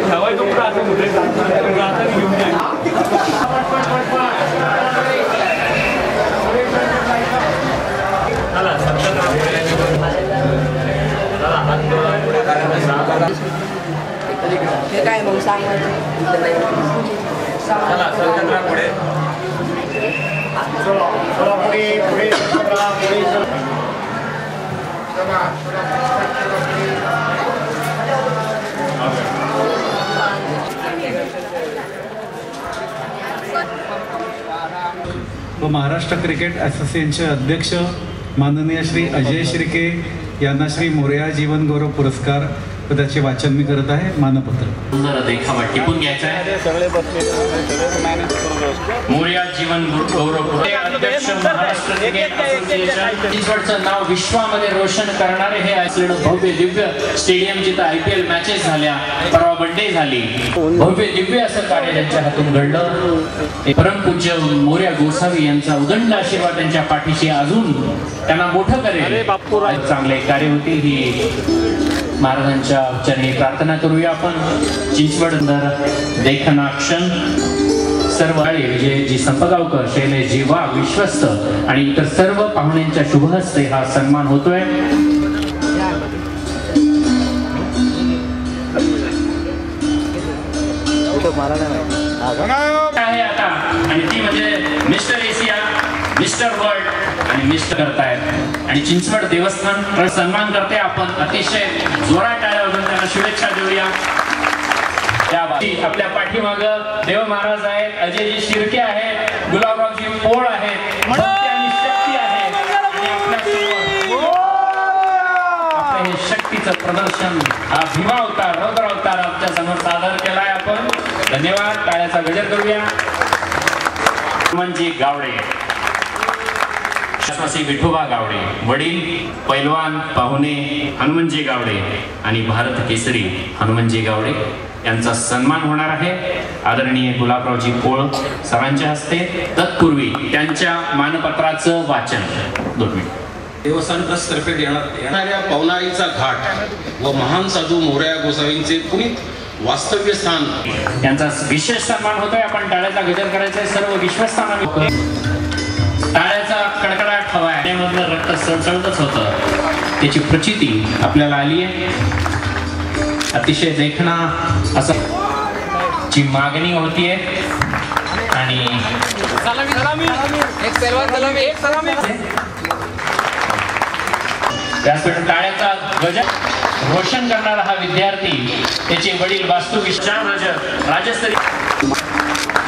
ठेवायचं कुठं? असं कुठे? घेऊन जायचं हे काय मग सांग व महाराष्ट्र क्रिकेट असोसिएशनचे अध्यक्ष माननीय श्री अजय शिर्के यांना श्री मोरया जीवन गौरव पुरस्कार व त्याचे वाचन मी करत आहे मानपत्र. सुंदर देखावा टिपून घ्यायचा आहे. मोर्या जीवन गौरव अध्यक्ष महाराष्ट्र असोसिएशन नाव विश्वामध्ये रोशन करणारे हे असलेलं भव्य दिव्य स्टेडियम जिथं आय पी एल मॅचेस झाल्या परवा वनडे झाली. भव्य दिव्य असं कार्य त्यांच्या हातून घडलं. हे परमपूज्य मोर्या गोसावी यांचा उदंड आशीर्वाद त्यांच्या पाठीशी अजून त्यांना मोठं करेल. चांगले कार्य होती ही. महाराजांच्या चरणी प्रार्थना करूया आपण. चिंचवडंदर देखनाक्षण सर्व विजयजी संपगावकर शैलेश जीवा विश्वस्त आणि इतर सर्व पाहुण्यांच्या शुभहस्ते हा सन्मान होतोय. आहे आता. आणि ती म्हणजे मिस्टर एशिया मिस्टर वर्ल्ड. निष्ठ करतायत. आणि चिंचवड देवस्थान सन्मान करते आपण. अतिशय जोरात टाळ्या त्यांना शुभेच्छा देऊया. त्या आपल्या पाठीमाग देव महाराज आहेत. अजयजी शिर्के आहेत. गुलाबरावजी पोळ आहेत. शक्ती आहे. हे शक्तीचं प्रदर्शन हा भीमा अवतार रौद्र अवतार आमच्यासमोर सादर केलाय आपण. धन्यवाद. टाळ्याचा गजर करूया. हनुमानजी गावडे. शाश्वासी विठोबा गावडे वडील पैलवान पाहुणे हनुमंजी गावडे आणि भारत केसरी हनुमंजी गावडे यांचा सन्मान होणार आहे. आदरणीय गुलाबरावजी पोळ सरांच्या हस्ते तत्पूर्वी त्यांच्या मानपत्राचं वाचन. दोन मिनिट. देवस्थान ट्रस्ट तर्फे देण्यात येणाऱ्या पवनाईचा घाट व महान साधू मोरया गोसावींचे पुनीत वास्तव्य स्थान. यांचा विशेष सन्मान होतोय. आपण टाळ्याचा गजर करायचा सर्व विश्वस्तांना टाळ्याचा कडकडाट हवा आहे. त्यामधलं रक्त सळसळतच होतं. त्याची प्रचिती आपल्याला आली आहे. अतिशय देखणा असं ची मागणी होतीये आणि एक सलामी व्यासपीठ टाळ्याचा गजर रोशन करणारा हा विद्यार्थी त्याचे वडील वास्तुविशाल राज राजस्तरीय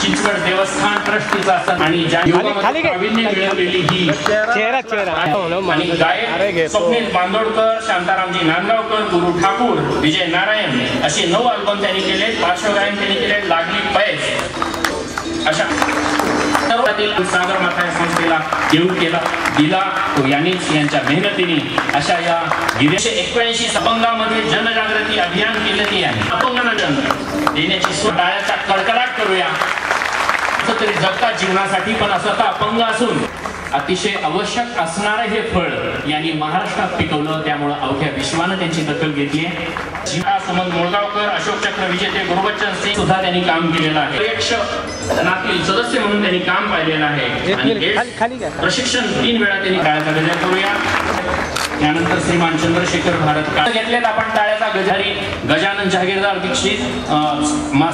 चिंचवड देवस्थान ट्रस्टीचा सण. आणि प्रावीण्य मिळवलेली ही आणि गायक स्वप्नील बांदोडकर शांतारामजी नांदगावकर गुरु ठाकूर विजय नारायण असे नऊ अल्बम त्यांनी केले. पार्श्वगायन त्यांनी केले. लागली पैस. अशा. सागर माथा या संस्थेला येऊन केला. दिला तो यांनीच यांच्या मेहनतीने. अशा या गिरीशे एक्क्याऐंशी अपंगामध्ये जनजागृती अभियान केलेली आहे. अपंगांना देण्याची स्व- टाळ्याचा कडकडाट करूया असं तरी जगतात जीवनासाठी पण असं अपंग असून अतिशय आवश्यक असणारं हे फळ यांनी महाराष्ट्रात पिकवलं. त्यामुळं अवघ्या विश्वानं त्यांची दखल घेतली आहे. जीवा सुमंत मुळगावकर अशोक चक्र विजेते गुरुबच्चन सिंग सुद्धा त्यांनी काम केलेलं आहे. प्रयक्षनातील सदस्य म्हणून त्यांनी काम पाहिलेलं आहे. आणि हे प्रशिक्षण तीन वेळा त्यांनी टाळ्याचा गजर करूया. त्यानंतर श्रीमान चंद्रशेखर भारत काळ घेतलेत आपण टाळ्याचा गजारी गजानन जहागीरदार दीक्षित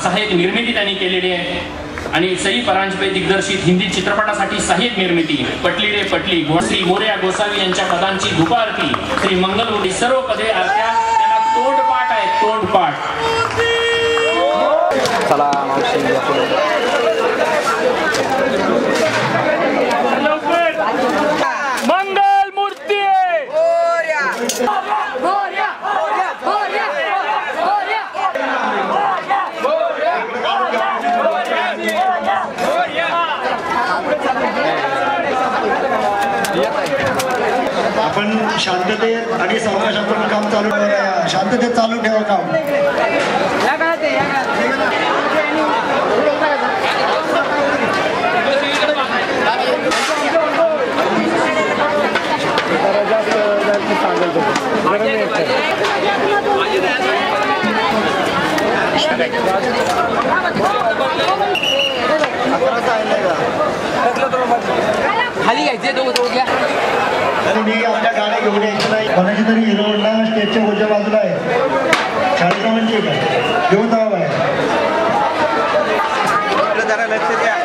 सहाय्यक निर्मिती त्यांनी केलेली आहे. आणि सई परांजपे दिग्दर्शित हिंदी चित्रपटासाठी साहित्य निर्मिती पटली रे पटली श्री मोरया गोसावी यांच्या पदांची धुपारती श्री मंगलमूर्ती सर्व पदे आरत्या त्यांना तोंडपाठ आहे तोंडपाठ चला आपण शांततेत आणि सावकाशातून काम चालू ठेवा. शांततेत चालू ठेवा काम. खाली घ्यायचे दोघं दोघं घ्या आणि मी आपल्या गाड्या घेऊन यायचं नाही कोणाची तरी हिरोला स्टेजच्या उजव्या बाजूला आहे. शाळेचा म्हणजे का घेऊन जावं आहे जरा लक्ष द्या.